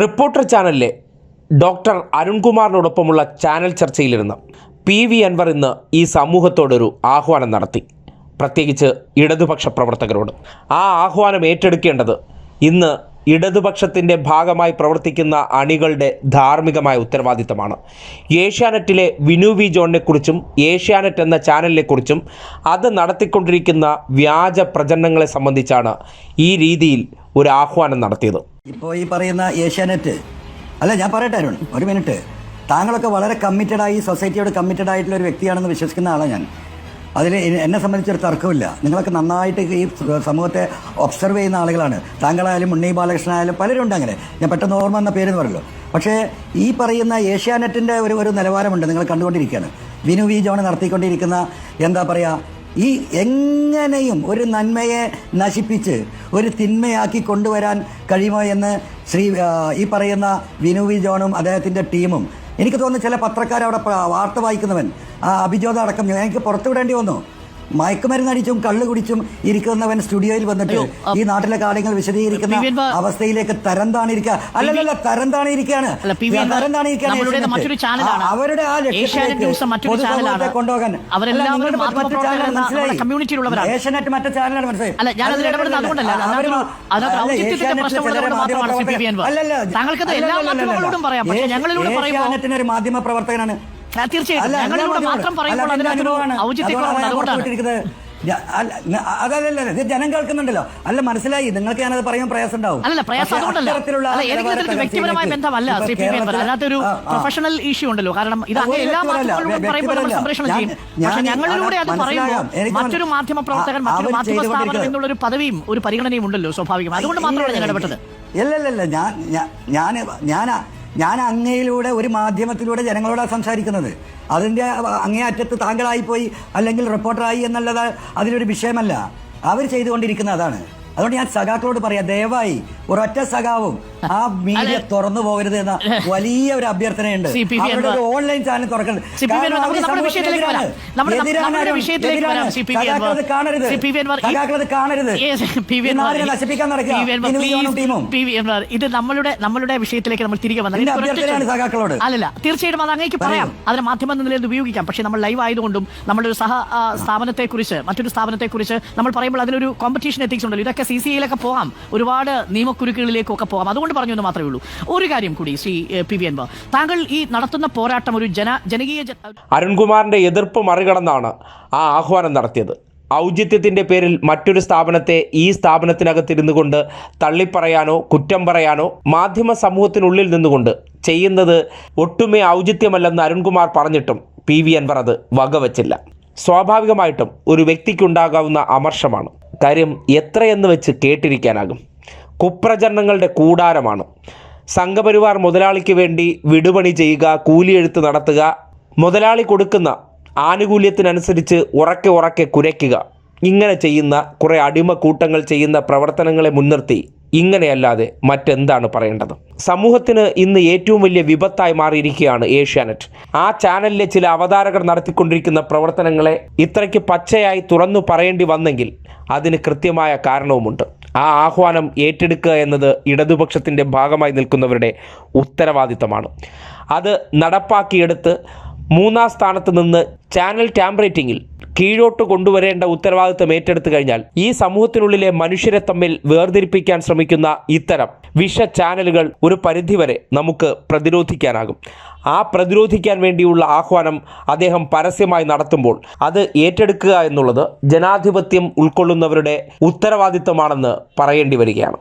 Reporter ചാനലിലെ doctor അരുൺകുമാറിനോടൊപ്പമുള്ള channel ചർച്ചയിലിരുന്ന്. പി വി അൻവർ ഇന്ന് ഈ സമൂഹത്തോടൊരു ആഹ്വാനം നടത്തി. പ്രത്യേകിച്ച് ഇടതുപക്ഷ പ്രവർത്തകരോട്. ആ ആഹ്വാനം ഏറ്റെടുക്കേണ്ടത് ഇന്ന് ഇടതുപക്ഷത്തിന്റെ ഭാഗമായി പ്രവർത്തിക്കുന്ന അണികളുടെ ധാർമ്മികമായ ഉത്തരവാദിത്തമാണ്. ഏഷ്യാനെറ്റിലെ വിനു വി ജോണിനെക്കുറിച്ചും ഏഷ്യാനെറ്റ് എന്ന ചാനലിനെക്കുറിച്ചും അത് നടത്തിക്കൊണ്ടിരിക്കുന്ന വ്യാജ പ്രചരണങ്ങളെ സംബന്ധിച്ചാണ് ഈ രീതിയിൽ ഒരു ആഹ്വാനം നടത്തിയത്. ഇപ്പോൾ ഈ പറയുന്ന ഏഷ്യാനെറ്റ് അല്ല ഞാൻ പറയട്ടെ അരുൺ ഒരു മിനിറ്റ്. താങ്കളൊക്കെ വളരെ കമ്മിറ്റഡായി സൊസൈറ്റിയോട് കമ്മിറ്റഡ് ആയിട്ടുള്ള ഒരു വ്യക്തിയാണെന്ന് വിശ്വസിക്കുന്ന ആളാണ് ഞാൻ. അതിൽ എന്നെ സംബന്ധിച്ചൊരു തർക്കമില്ല. നിങ്ങളൊക്കെ നന്നായിട്ട് ഈ സമൂഹത്തെ ഒബ്സർവ് ചെയ്യുന്ന ആളുകളാണ്. താങ്കളായാലും ഉണ്ണി ബാലകൃഷ്ണൻ ആയാലും പലരും ഉണ്ട് അങ്ങനെ. ഞാൻ പെട്ടെന്ന് ഓർമ്മ എന്ന പേര് എന്ന് പറയല്ലോ പക്ഷേ ഈ പറയുന്ന ഏഷ്യാനെറ്റിന്റെ ഒരു ഒരു നിലവാരമുണ്ട് നിങ്ങൾ കണ്ടുകൊണ്ടിരിക്കുകയാണ്. വിനു വി ജോൺ നടത്തിക്കൊണ്ടിരിക്കുന്ന എന്താ പറയുക ഈ എങ്ങനെയും ഒരു നന്മയെ നശിപ്പിച്ച് ഒരു തിന്മയാക്കി കൊണ്ടുവരാൻ കഴിയുമോ എന്ന് ശ്രീ ഈ പറയുന്ന വിനു വി ജോണും അദ്ദേഹത്തിന്റെ ടീമും എനിക്ക് തോന്നുന്നു ചില പത്രക്കാർ അവിടെ വാർത്ത വായിക്കുന്നവൻ ആ അഭിജോത അടക്കം എനിക്ക് പുറത്തുവിടേണ്ടി വന്നു. മയക്കുമരുന്ന് അടിച്ചും കള്ളു കുടിച്ചും ഇരിക്കുന്നവൻ സ്റ്റുഡിയോയിൽ വന്നിട്ട് ഈ നാട്ടിലെ കാര്യങ്ങൾ വിശദീകരിക്കുന്ന. അവസ്ഥയിലേക്ക് തരം താണിരിക്കുക അല്ലല്ല തരം താണിരിക്കുകയാണ്. തരം താണിരിക്കുകയാണ്. അവരുടെ ആ ലക്ഷ്യത്തിലേക്ക്. കൊണ്ടുപോകാൻ മറ്റു ചാനലാണ് മനസ്സിലായി. ഏഷ്യാനെറ്റ് മറ്റു ചാനലാണ് മനസ്സിലായി അല്ലല്ല, ഏഷ്യാനെറ്റിന് ഒരു മാധ്യമ പ്രവർത്തകനാണ് തീർച്ചയായിട്ടും. അല്ല, ഞങ്ങളിലൂടെ മാത്രം പറയുമ്പോൾ. ഔചിത്യക്കുറവുണ്ട്. അതുകൊണ്ടാണ് അതല്ലല്ല ജനം കേൾക്കുന്നുണ്ടല്ലോ. അല്ല മനസ്സിലായി. നിങ്ങൾക്ക് ഞാനത് പറയാൻ പ്രയാസം ഉണ്ടാവും. അല്ല പ്രയാസം അതുകൊണ്ടല്ല. ഏതെങ്കിലും വ്യക്തിപരമായ ബന്ധമല്ല ശ്രീ പി. പ്രൊഫഷണൽ ഇഷ്യൂ ഉണ്ടല്ലോ. കാരണം ഇത് ഒരു എല്ലാ വ്യക്തിപരമല്ല, മാധ്യമങ്ങളിലൂടെ പറയുമ്പോൾ നമ്മൾ സംപ്രേഷണം ചെയ്യും. ഞാൻ- പക്ഷേ ഞങ്ങളിലൂടെ അത്. പറയുമ്പോൾ മറ്റൊരു. മാധ്യമ പ്രവർത്തകൻ മറ്റൊരു മാധ്യമ സ്ഥാപനം ചെയ്തുകൊണ്ടിരിക്കുന്നത്. എന്നുള്ളൊരു പദവിയും ഒരു പരിഗണനയും ഉണ്ടല്ലോ സ്വാഭാവികം. അതുകൊണ്ട് മാത്രമാണ് ഞാൻ ഇടപെട്ടത്. ഞാൻ ഞാൻ ഞാൻ ഞാൻ അങ്ങയിലൂടെ ഒരു മാധ്യമത്തിലൂടെ ജനങ്ങളോടാണ് സംസാരിക്കുന്നത്. അതിന്റെ അങ്ങേ അറ്റത്ത് താങ്കളായിപ്പോയി അല്ലെങ്കിൽ റിപ്പോർട്ടറായി എന്നുള്ളത് അതിലൊരു വിഷയമല്ല. അവർ ചെയ്തുകൊണ്ടിരിക്കുന്ന അതാണ്. അതുകൊണ്ട് ഞാൻ സഖാക്കളോട് പറയാം ദയവായി ഒരൊറ്റ സഖാവും ആ മീഡിയ തുറന്നു പോകരുത് എന്ന വലിയ ഒരു അഭ്യർത്ഥനയുണ്ട്. അവരുടെ ഒരു ഓൺലൈൻ ചാനൽ തുറക്കരുത്. സഖാക്കളത് കാണരുത്. സഖാക്കളത് നശിപ്പിക്കാൻ നടക്കുക. ടീമും. ഇത് നമ്മളുടെ നമ്മളുടെ വിഷയത്തിലേക്ക് നമ്മൾ തിരികെ വന്നത് സഖാക്കളോട്. അല്ലല്ല തീർച്ചയായിട്ടും അത് അങ്ങേക്ക് പറയാം. അതിന് മാധ്യമം എന്ന നിലയിൽ ഉപയോഗിക്കാം. പക്ഷേ നമ്മൾ ലൈവ് ആയതുകൊണ്ടും നമ്മുടെ ഒരു സഹ സ്ഥാപനത്തെ സ്ഥാപനത്തെക്കുറിച്ച് മറ്റൊരു സ്ഥാപനത്തെക്കുറിച്ച് നമ്മൾ പറയുമ്പോൾ അതിനൊരു കോമ്പറ്റീഷൻ എത്തിക്സ് ഉണ്ടല്ലോ. ഇതൊക്കെ സി സി ഐയിലൊക്കെ പോകാം. ഒരുപാട് നിയമക്കുരുക്കുകളിലേക്കൊക്കെ പോകാം. അതുകൊണ്ട് പറഞ്ഞു എന്ന് മാത്രമേ ഉള്ളൂ. ഒരു കാര്യം കൂടി ശ്രീ പി വി അൻവർ. താങ്കൾ ഈ നടത്തുന്ന പോരാട്ടം ഒരു ജന ജനകീയ അരുൺകുമാറിന്റെ എതിർപ്പ് മറികടന്നാണ് ആ ആഹ്വാനം നടത്തിയത്. ഔചിത്യത്തിന്റെ പേരിൽ മറ്റൊരു സ്ഥാപനത്തെ ഈ സ്ഥാപനത്തിനകത്തിരുന്നു കൊണ്ട് തള്ളിപ്പറയാനോ കുറ്റം പറയാനോ മാധ്യമ സമൂഹത്തിനുള്ളിൽ നിന്നുകൊണ്ട് ചെയ്യുന്നത് ഒട്ടുമേ ഔചിത്യമല്ലെന്ന് അരുൺകുമാർ പറഞ്ഞിട്ടും പി വി അൻവർ അത് വകവച്ചില്ല. സ്വാഭാവികമായിട്ടും ഒരു വ്യക്തിക്കുണ്ടാകാവുന്ന അമർഷമാണ്. കാര്യം എത്രയെന്ന് വെച്ച് കേട്ടിരിക്കാനാകും. കുപ്രചരണങ്ങളുടെ കൂടാരമാണ്. സംഘപരിവാർ മുതലാളിക്ക് വേണ്ടി വിടുപണി ചെയ്യുക കൂലിയെഴുത്ത് നടത്തുക മുതലാളി കൊടുക്കുന്ന ആനുകൂല്യത്തിനനുസരിച്ച് ഉറക്കെ ഉറക്കെ കുരയ്ക്കുക. ഇങ്ങനെ ചെയ്യുന്ന കുറേ അടിമക്കൂട്ടങ്ങൾ ചെയ്യുന്ന പ്രവർത്തനങ്ങളെ മുൻനിർത്തി ഇങ്ങനെയല്ലാതെ മറ്റെന്താണ് പറയേണ്ടത്? സമൂഹത്തിന് ഇന്ന് ഏറ്റവും വലിയ വിപത്തായി മാറിയിരിക്കുകയാണ് ഏഷ്യാനെറ്റ്. ആ ചാനലിലെ ചില അവതാരകർ നടത്തിക്കൊണ്ടിരിക്കുന്ന പ്രവർത്തനങ്ങളെ ഇത്രയ്ക്ക് പച്ചയായി തുറന്നു പറയേണ്ടി വന്നെങ്കിൽ അതിന് കൃത്യമായ കാരണവുമുണ്ട്. ആ ആഹ്വാനം ഏറ്റെടുക്കുക എന്നത് ഇടതുപക്ഷത്തിന്റെ ഭാഗമായി നിൽക്കുന്നവരുടെ ഉത്തരവാദിത്തമാണ്. അത് നടപ്പാക്കിയെടുത്ത് മൂന്നാം സ്ഥാനത്ത് നിന്ന് ചാനൽ ടാമ്പറേറ്റിംഗിൽ കീഴോട്ട് കൊണ്ടുവരേണ്ട ഉത്തരവാദിത്തം ഏറ്റെടുത്തു കഴിഞ്ഞാൽ ഈ സമൂഹത്തിനുള്ളിലെ മനുഷ്യരെ തമ്മിൽ വേർതിരിപ്പിക്കാൻ ശ്രമിക്കുന്ന ഇത്തരം വിഷ ചാനലുകൾ ഒരു പരിധിവരെ നമുക്ക് പ്രതിരോധിക്കാനാകും. ആ പ്രതിരോധിക്കാൻ വേണ്ടിയുള്ള ആഹ്വാനം അദ്ദേഹം പരസ്യമായി നടത്തുമ്പോൾ അത് ഏറ്റെടുക്കുക എന്നുള്ളത് ജനാധിപത്യം ഉൾക്കൊള്ളുന്നവരുടെ ഉത്തരവാദിത്തമാണെന്ന് പറയേണ്ടി വരികയാണ്.